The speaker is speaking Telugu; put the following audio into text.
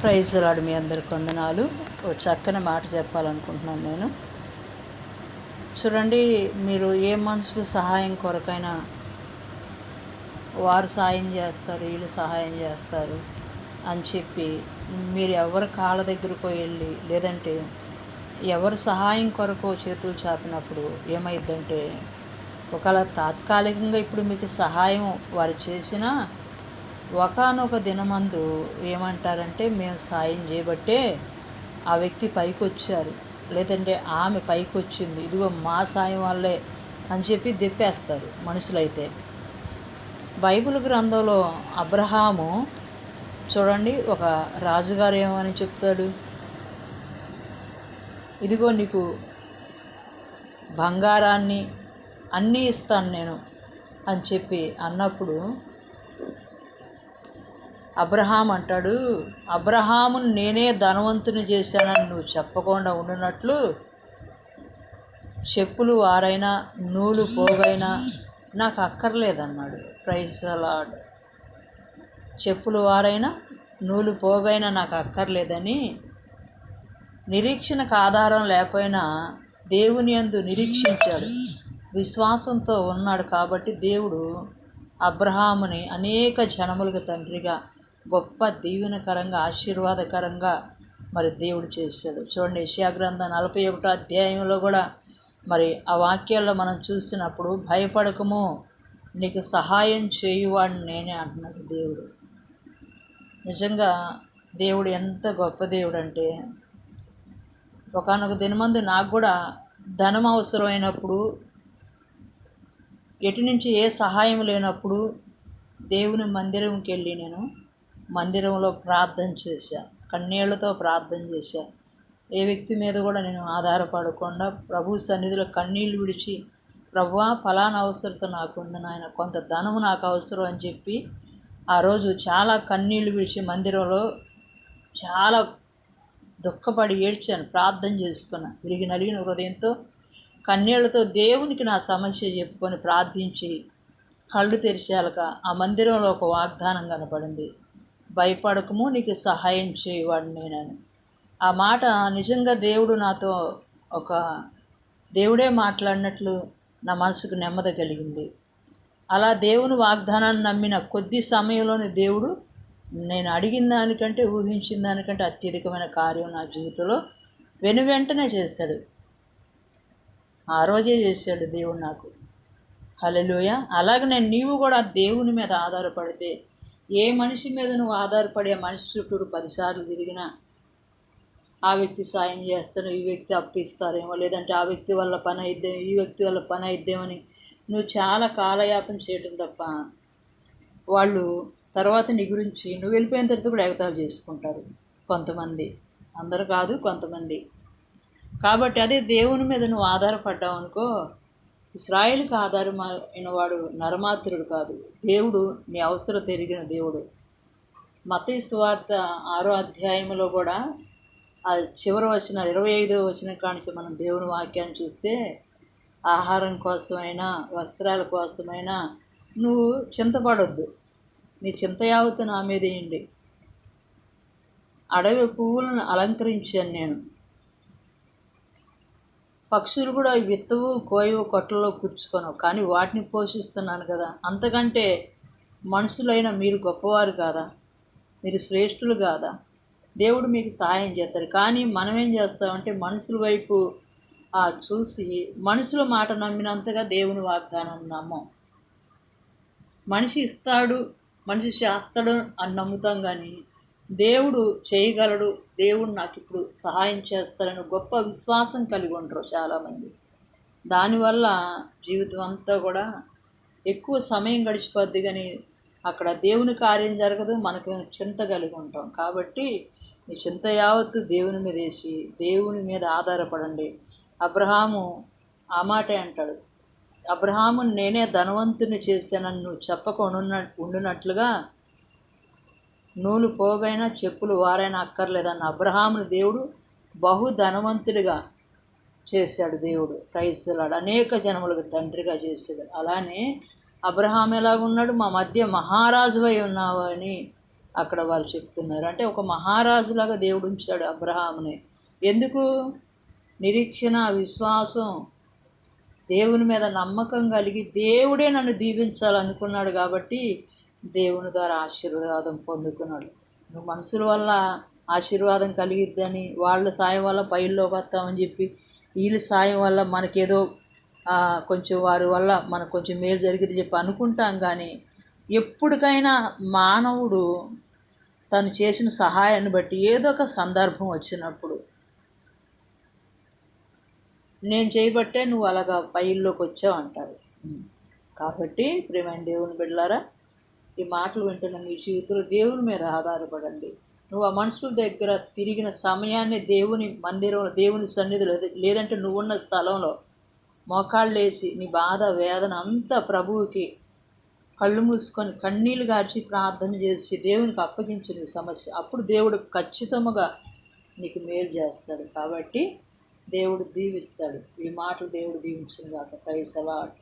ప్రైజ్ లాడు మీ అందరికి వందనాలు ఓ చక్కని మాట చెప్పాలనుకుంటున్నాను నేను. చూడండి మీరు ఏ మనుషులు సహాయం కొరకైనా వారు సాయం చేస్తారు వీళ్ళు సహాయం చేస్తారు అని చెప్పి మీరు ఎవరి కాళ్ళ దగ్గరకు వెళ్ళి లేదంటే ఎవరు సహాయం కొరకు చేతులు చాపినప్పుడు ఏమైందంటే ఒకవేళ తాత్కాలికంగా ఇప్పుడు మీకు సహాయం వారు చేసినా ఒకనొక దినమందు ఏమంటారంటే మేము సాయం చేయబట్టే ఆ వ్యక్తి పైకి వచ్చారు లేదంటే ఆమె పైకి వచ్చింది ఇదిగో మా సాయం వల్లే అని చెప్పి దెప్పేస్తారు మనుషులైతే. బైబిల్ గ్రంథంలో అబ్రహాము చూడండి ఒక రాజుగారు ఏమని చెప్తాడు? ఇదిగో నీకు బంగారాన్ని అన్నీ ఇస్తాను నేను అని చెప్పి అన్నప్పుడు అబ్రహాం అంటాడు అబ్రహామును నేనే ధనవంతుని చేశానని నువ్వు చెప్పకుండా ఉండినట్లు చెప్పులు వారైనా నూలు పోగైనా నాకు అక్కర్లేదన్నాడు. ప్రైజ్ అలాడ్ చెప్పులు వారైనా నూలు పోగైనా నాకు అక్కర్లేదని నిరీక్షణకు ఆధారం లేకపోయినా దేవుని యందు నిరీక్షించాడు. విశ్వాసంతో ఉన్నాడు కాబట్టి దేవుడు అబ్రహాముని అనేక జనములకు తండ్రిగా గొప్ప దీవెనకరంగా ఆశీర్వాదకరంగా మరి దేవుడు చేశాడు. చూడండి యశాగ్రంథ నలభై ఒకటో అధ్యాయంలో కూడా మరి ఆ వాక్యాల్లో మనం చూసినప్పుడు భయపడకము నీకు సహాయం చేయువాడు నేనే అంటున్నాడు దేవుడు. నిజంగా దేవుడు ఎంత గొప్ప దేవుడు అంటే ఒకనొక దినమందు నాకు కూడా ధనం అవసరమైనప్పుడు ఎటు నుంచి ఏ సహాయం లేనప్పుడు దేవుని మందిరంకి వెళ్ళి నేను మందిరంలో ప్రార్థన చేశా. కన్నీళ్ళతో ప్రార్థన చేశా. ఏ వ్యక్తి మీద కూడా నేను ఆధారపడకుండా ప్రభు సన్నిధిలో కన్నీళ్ళు విడిచి ప్రభువా ఫలానా అవసరత నాకు ఉంది నాయన కొంత ధనము నాకు అవసరం అని చెప్పి ఆ రోజు చాలా కన్నీళ్ళు విడిచి మందిరంలో చాలా దుఃఖపడి ఏడ్చాను ప్రార్థన చేసుకున్నా. విరిగి నలిగిన హృదయంతో కన్నీళ్ళతో దేవునికి నా సమస్య చెప్పుకొని ప్రార్థించి కళ్ళు తెరిచాక ఆ మందిరంలో ఒక వాగ్దానం కనపడింది. భయపడకము నీకు సహాయం చేయవాడు నేనని. ఆ మాట నిజంగా దేవుడు నాతో ఒక దేవుడే మాట్లాడినట్లు నా మనసుకు నెమ్మది కలిగింది. అలా దేవుని వాగ్దానాన్ని నమ్మిన కొద్ది సమయంలోని దేవుడు నేను అడిగిన దానికంటే ఊహించిన దానికంటే అత్యధికమైన కార్యం నా జీవితంలో వెను వెంటనే చేశాడు. ఆ రోజే చేశాడు దేవుడు నాకు. హలెలుయ అలాగనే నీవు కూడా దేవుని మీద ఆధారపడితే ఏ మనిషి మీద నువ్వు ఆధారపడి మనిషి చుట్టూరు పదిసార్లు తిరిగినా ఆ వ్యక్తి సాయం చేస్తాను ఈ వ్యక్తి అప్పిస్తారేమో లేదంటే ఆ వ్యక్తి వల్ల పని అయిద్దేమో ఈ వ్యక్తి వల్ల పని అయిద్దేమని నువ్వు చాలా కాలయాపన చేయటం తప్ప వాళ్ళు తర్వాత నీ గురించి నువ్వు వెళ్ళిపోయిన తర్వాత కూడా ఎగతాలు చేసుకుంటారు కొంతమంది. అందరు కాదు కొంతమంది. కాబట్టి అదే దేవుని మీద నువ్వు ఆధారపడ్డావు అనుకో ఇస్రాయేల్కి ఆధారమైన వాడు నరమాత్రుడు కాదు. దేవుడు నీ అవసరం తిరిగిన దేవుడు. మత స్వార్థ ఆరో అధ్యాయంలో కూడా ఆ చివరి వచ్చిన ఇరవై ఐదో వచ్చిన కానించి మనం దేవుని వాక్యాన్ని చూస్తే ఆహారం కోసమైనా వస్త్రాల కోసమైనా నువ్వు చింతపడొద్దు. నీ చింత యావత్తు నా మీద వేయండి అడవి పువ్వులను అలంకరించాను నేను. పక్షులు కూడా విత్తవు కోయవు కొట్టలో కూర్చుకోను కానీ వాటిని పోషిస్తున్నాను కదా. అంతకంటే మనుషులైన మీరు గొప్పవారు కాదా? మీరు శ్రేష్ఠులు కాదా? దేవుడు మీకు సహాయం చేస్తారు. కానీ మనం ఏం చేస్తామంటే మనుషుల వైపు ఆ చూసి మనుషుల మాట నమ్మినంతగా దేవుని వాగ్దానం నమ్మం. మనిషి ఇస్తాడు మనిషి చేస్తాడు అని నమ్ముతాం కానీ దేవుడు చేయగలడు దేవుడు నాకు ఇప్పుడు సహాయం చేస్తాడని గొప్ప విశ్వాసం కలిగి ఉంటారు చాలామంది. దానివల్ల జీవితం అంతా కూడా ఎక్కువ సమయం గడిచిపోద్ది కానీ అక్కడ దేవుని కార్యం జరగదు మనకు చింత కలిగి ఉంటాం. కాబట్టి మీ చింత యావత్తు దేవుని మీద వేసి దేవుని మీద ఆధారపడండి. అబ్రహాము ఆ మాటే అంటాడు అబ్రహాము నేనే ధనవంతుని చేశానని నువ్వు చెప్పకుండా ఉండునట్లుగా నూలు పోగైనా చెప్పులు వారైనా అక్కర్లేదన్న అబ్రహాముని దేవుడు బహు ధనవంతుడిగా చేశాడు దేవుడు. క్రైస్తలాడు అనేక జనములకు తండ్రిగా చేశాడు. అలానే అబ్రహాం ఎలాగున్నాడు మా మధ్య మహారాజువై ఉన్నావు అని అక్కడ వాళ్ళు చెప్తున్నారు. అంటే ఒక మహారాజులాగా దేవుడు ఉంచాడు అబ్రహాముని. ఎందుకు? నిరీక్షణ విశ్వాసం దేవుని మీద నమ్మకం కలిగి దేవుడే నన్ను దీవించాలనుకున్నాడు కాబట్టి దేవుని ద్వారా ఆశీర్వాదం పొందుకున్నాడు. నువ్వు మనుషుల వల్ల ఆశీర్వాదం కలిగిద్దని వాళ్ళ సాయం వల్ల పైల్లోకి వస్తామని చెప్పి వీళ్ళ సాయం వల్ల మనకేదో కొంచెం వారి వల్ల మనకు కొంచెం మేలు జరిగింది చెప్పి అనుకుంటాం కానీ ఎప్పటికైనా మానవుడు తను చేసిన సహాయాన్ని బట్టి ఏదో ఒక సందర్భం వచ్చినప్పుడు నేను చేయబట్టే నువ్వు అలాగా పైల్లోకి వచ్చావు అంటారు. కాబట్టి ప్రేమైన దేవుని బిడ్డలారా ఈ మాటలు వింటున్న నీ జీవితంలో దేవుని మీద ఆధారపడండి. నువ్వు ఆ మనుషుల దగ్గర తిరిగిన సమయాన్ని దేవుని మందిరంలో దేవుని సన్నిధిలో లేదంటే నువ్వున్న స్థలంలో మోకాళ్ళేసి నీ బాధ వేదన అంతా ప్రభువుకి కళ్ళు మూసుకొని కన్నీళ్ళు గార్చి ప్రార్థన చేసి దేవునికి అప్పగించిన సమస్య. అప్పుడు దేవుడు ఖచ్చితంగా నీకు మేలు చేస్తాడు కాబట్టి దేవుడు దీవిస్తాడు. ఈ మాటలు దేవుడు దీవించిన కాక ప్రైస్ అలాట్